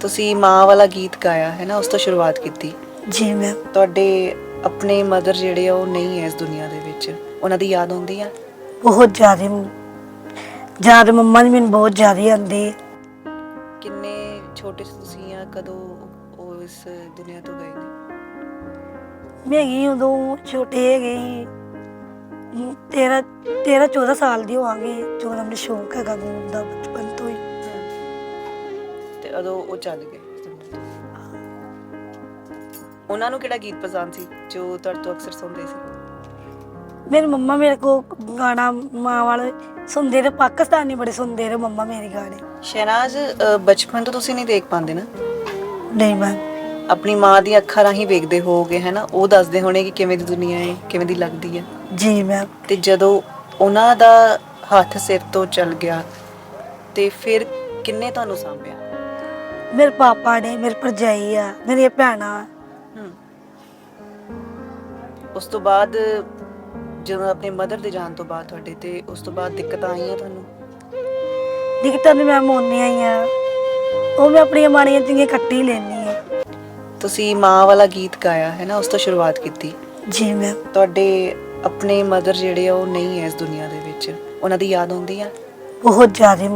ਤੁਸੀਂ ਮਾਂ ਵਾਲਾ ਗੀਤ ਗਾਇਆ ਹੈ ਨਾ ਉਸ ਤੋਂ ਸ਼ੁਰੂਆਤ ਕੀਤੀ। ਜੀ ਮੈਮ ਤੁਹਾਡੇ ਆਪਣੇ ਮਦਰ ਜਿਹੜੇ ਆ ਉਹ ਨਹੀਂ ਹੈ ਇਸ ਦੁਨੀਆ ਦੇ ਵਿੱਚ। ਉਹਨਾਂ ਦੀ ਯਾਦ ਆਉਂਦੀ ਆ? ਬਹੁਤ ਜ਼ਿਆਦਾ ਯਾਦ ਮੰਮਾ ਦੀ ਮੈਨੂੰ ਬਹੁਤ ਜ਼ਿਆਦਾ ਆਉਂਦੀ। ਕਿੰਨੇ ਛੋਟੇ ਸੀ ਤੁਸੀਂ ਆ ਕਦੋਂ ਉਹ ਇਸ ਦੁਨੀਆ ਤੋਂ ਗਏ ਨੇ? ਮੈਂ ਹੈਗੀ ਉਦੋਂ ਛੋਟੇ ਹੈਗੇ ਸੀ। 13 13 14 ਸਾਲ ਦੀ ਹੋਵਾਂਗੇ। ਜੋ ਮੈਨੂੰ ਸ਼ੌਂਕ ਹੈਗਾ ਗਾਉਣ ਦਾ ਬਚਪਨ ਤੇ ਉਦੋਂ ਉਹ ਚੱਲ ਗਏ। ਉਹਨਾਂ ਨੂੰ ਕਿਹੜਾ ਗੀਤ ਪਸੰਦ ਸੀ ਜੋ ਤੁਹਾਡੇ ਤੋਂ ਅਕਸਰ ਸੁਣਦੇ ਸੀ? ਮੇਰੀ ਮੰਮਾ ਮੇਰੇ ਕੋ ਗਾਣਾ ਮਾਂ ਵਾਲੇ ਸੁਣਦੇ ਰਹੇ ਪਾਕਿਸਤਾਨੀ ਬੜੇ ਸੁਣਦੇ ਰਹੇ ਮੰਮਾ ਮੇਰੇ ਗਾਣੇ। ਸ਼ਹਿਨਾਜ਼ ਅ, ਬਚਪਨ ਤੋਂ ਤੁਸੀਂ ਨਹੀਂ ਦੇਖ ਪਾਉਂਦੇ ਨਾ? ਨਹੀਂ ਮੈਂ ਆਪਣੀ ਮਾਂ ਦੀਆਂ ਅੱਖਾਂ ਰਾਹੀਂ ਵੇਖਦੇ ਹੋਗੇ ਹੈ ਨਾ? ਉਹ ਦੱਸਦੇ ਹੋਣੇ ਕਿ ਕਿਵੇਂ ਦੀ ਦੁਨੀਆ ਹੈ ਕਿਵੇਂ ਦੀ ਲੱਗਦੀ ਹੈ। ਜੀ ਮੈਂ ਤੇ ਜਦੋਂ ਉਹਨਾਂ ਦਾ ਹੱਥ ਸਿਰ ਤੋਂ ਚੱਲ ਗਿਆ ਤੇ ਫਿਰ ਕਿੰਨੇ ਤੁਹਾਨੂੰ ਸਾਂਭਿਆ? ਮੇਰੇ ਪਾਪਾ ਨੇ ਮੇਰੇ ਭਰਜਾਈ ਆ ਮੇਰੀਆਂ ਭੈਣਾਂ ਹਮ। ਉਸ ਤੋਂ ਬਾਅਦ ਜਦੋਂ ਆਪਣੇ ਮਦਰ ਦੇ ਜਾਣ ਤੋਂ ਬਾਅਦ ਤੁਹਾਡੇ ਤੇ ਉਸ ਤੋਂ ਬਾਅਦ ਦਿੱਕਤਾਂ ਆਈਆਂ ਤੁਹਾਨੂੰ? ਦਿੱਕਤਾਂ ਤੇ ਮੈਂ ਮੋਨੀਆਂ ਹੀ ਆ। ਉਹ ਮੈਂ ਆਪਣੀਆਂ ਮਾੜੀਆਂ ਚੰਗੀਆਂ ਕੱਟੀ ਲੈਣੀ ਆ। ਤੁਸੀਂ ਮਾਂ ਵਾਲਾ ਗੀਤ ਗਾਇਆ ਹੈ ਨਾ ਉਸ ਤੋਂ ਸ਼ੁਰੂਆਤ ਕੀਤੀ? ਜੀ ਮੈਂ ਤੁਹਾਡੇ ਆਪਣੇ ਮਦਰ ਜਿਹੜੇ ਆ ਉਹ ਨਹੀਂ ਹੈ ਇਸ ਦੁਨੀਆ ਦੇ ਵਿੱਚ। ਉਹਨਾਂ ਦੀ ਯਾਦ ਆਉਂਦੀ ਆ? ਬਹੁਤ ਜ਼ਿਆਦਾ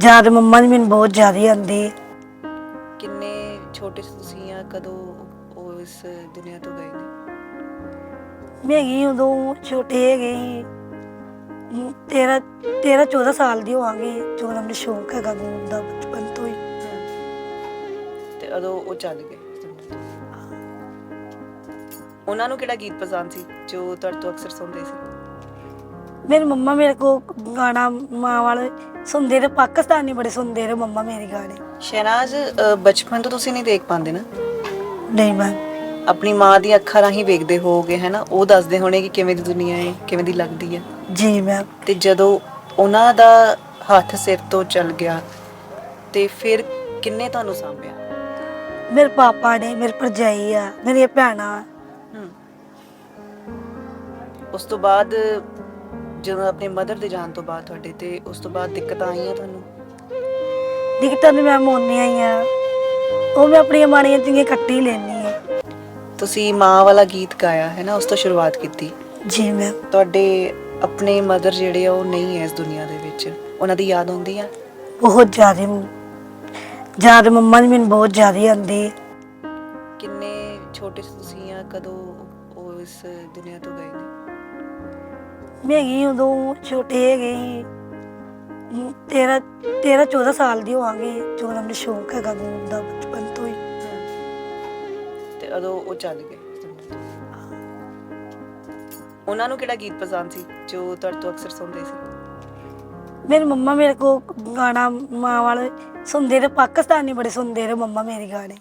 ਯਾਦ ਮੰਮਾ ਦੀ ਮੈਨੂੰ ਬਹੁਤ ਜ਼ਿਆਦਾ ਆਉਂਦੀ ਹੈ। ਕਿੰਨੇ ਛੋਟੇ ਸੀ ਤੁਸੀਂ ਆ ਕਦੋਂ ਉਹ ਇਸ ਦੁਨੀਆ ਤੋਂ ਗਏ ਨੇ? ਮੈਂ ਹੈਗੀ ਉਦੋਂ ਛੋਟੇ ਹੈਗੇ ਸੀ। 13 13 14 ਸਾਲ ਦੀ ਹੋਵਾਂਗੇ ਜੋ ਮੈਨੂੰ ਸ਼ੌਂਕ ਹੈਗਾ ਗਾਉਣ ਦਾ ਬਚਪਨ ਤੋਂ ਹੀ। ਤੇ ਉਦੋਂ ਉਹ ਚੱਲ ਗਏ। ਇਸ ਦੁਨੀਆ ਤੋਂ। ਉਹਨਾਂ ਨੂੰ ਕਿਹੜਾ ਗੀਤ ਪਸੰਦ ਸੀ ਜੋ ਤੁਹਾਡੇ ਤੋਂ ਅਕਸਰ ਸੁਣਦੇ ਸੀ? ਮੇਰੀ ਮੰਮਾ ਮੇਰੇ ਕੋ ਗਾਣਾ ਮਾਂ ਵਾਲੇ ਸੁਣਦੇ ਰਹੇ ਪਾਕਿਸਤਾਨੀ ਬੜੇ ਸੁਣਦੇ ਰਹੇ ਮੰਮਾ ਮੇਰੇ ਗਾਣੇ। ਸ਼ਹਿਨਾਜ਼ ਅ, ਬਚਪਨ ਤੋਂ ਤੁਸੀਂ ਨਹੀਂ ਦੇਖ ਪਾਉਂਦੇ ਨਾ? ਨਹੀਂ ਮੈਂ ਆਪਣੀ ਮਾਂ ਦੀਆਂ ਅੱਖਾਂ ਰਾਹੀਂ ਵੇਖਦੇ ਹੋਗੇ ਹੈ ਨਾ? ਉਹ ਦੱਸਦੇ ਹੋਣੇ ਕਿ ਕਿਵੇਂ ਦੀ ਦੁਨੀਆ ਹੈ ਕਿਵੇਂ ਦੀ ਲੱਗਦੀ ਹੈ। ਜੀ ਮੈਂ ਤੇ ਜਦੋਂ ਉਹਨਾਂ ਦਾ ਹੱਥ ਸਿਰ ਤੋਂ ਚੱਲ ਗਿਆ ਤੇ ਫਿਰ ਕਿੰਨੇ ਤੁਹਾਨੂੰ ਸਾਂਭਿਆ? ਮੇਰੇ ਪਾਪਾ ਨੇ ਮੇਰੇ ਭਰਜਾਈ ਆ ਮੇਰੀਆਂ ਭੈਣਾਂ। ਹਮ। ਉਸ ਤੋਂ ਬਾਅਦ ਜਦੋਂ ਆਪਣੇ ਮਦਰ ਦੇ ਜਾਣ ਤੋਂ ਬਾਅਦ ਤੁਹਾਡੇ ਤੇ ਉਸ ਤੋਂ ਬਾਅਦ ਦਿੱਕਤਾਂ ਆਈਆਂ ਤੁਹਾਨੂੰ? ਦਿੱਕਤਾਂ ਤੇ ਮੈਂ ਮੋਨੀਆਂ ਹੀ। ਆ ਉਹ ਮੈਂ ਆਪਣੀਆਂ ਮਾੜੀਆਂ ਚੰਗੀਆਂ ਕੱਟੀ ਲੈਣੀ ਆ ਤੁਸੀਂ ਮਾਂ ਵਾਲਾ ਗੀਤ ਗਾਇਆ ਹੈ ਨਾ ਉਸ ਤੋਂ ਸ਼ੁਰੂਆਤ ਕੀਤੀ? ਜੀ ਮੈਂ ਤੁਹਾਡੇ ਆਪਣੇ ਮਦਰ ਜਿਹੜੇ ਆ ਉਹ ਨਹੀਂ ਹੈ ਇਸ ਦੁਨੀਆ ਦੇ ਵਿੱਚ। ਉਹਨਾਂ ਦੀ ਯਾਦ ਆਉਂਦੀ ਆ? ਬਹੁਤ ਜ਼ਿਆਦਾ ਯਾਦ ਮੰਮਾ ਦੀ ਮੈਨੂੰ ਬਹੁਤ ਜ਼ਿਆਦਾ ਆਉਂਦੀ। ਹੈ ਕਿੰਨੇ ਛੋਟੇ ਸੀ ਤੁਸੀਂ ਆ ਕਦੋਂ ਉਹ ਇਸ ਦੁਨੀਆ ਤੋਂ ਗਏ? ਮੈਂ ਹੈਗੀ ਉਦੋਂ ਛੋਟੇ ਹੈਗੇ ਸੀ 13 13 14 ਸਾਲ ਦੀ ਹੋਵਾਂਗੇ। ਜੋ ਮੈਨੂੰ ਸ਼ੌਂਕ ਹੈਗਾ ਗਾਉਣ ਦਾ ਬਚਪਨ ਤੋਂ ਹੀ। ਤੇ ਉਦੋਂ ਉਹ ਚੱਲ ਗਏ। ਉਹਨਾਂ ਨੂੰ ਕਿਹੜਾ ਗੀਤ ਪਸੰਦ ਸੀ ਜੋ ਤੁਹਾਡੇ ਤੋਂ ਅਕਸਰ ਸੁਣਦੇ ਸੀ? ਮੇਰੀ ਮੰਮਾ ਮੇਰੇ ਕੋ ਗਾਣਾ ਮਾਂ ਵਾਲੇ ਸੁਣਦੇ ਰਹੇ ਪਾਕਿਸਤਾਨੀ ਬੜੇ ਸੁਣਦੇ ਰਹੇ ਮੰਮਾ ਮੇਰੇ ਗਾਣੇ।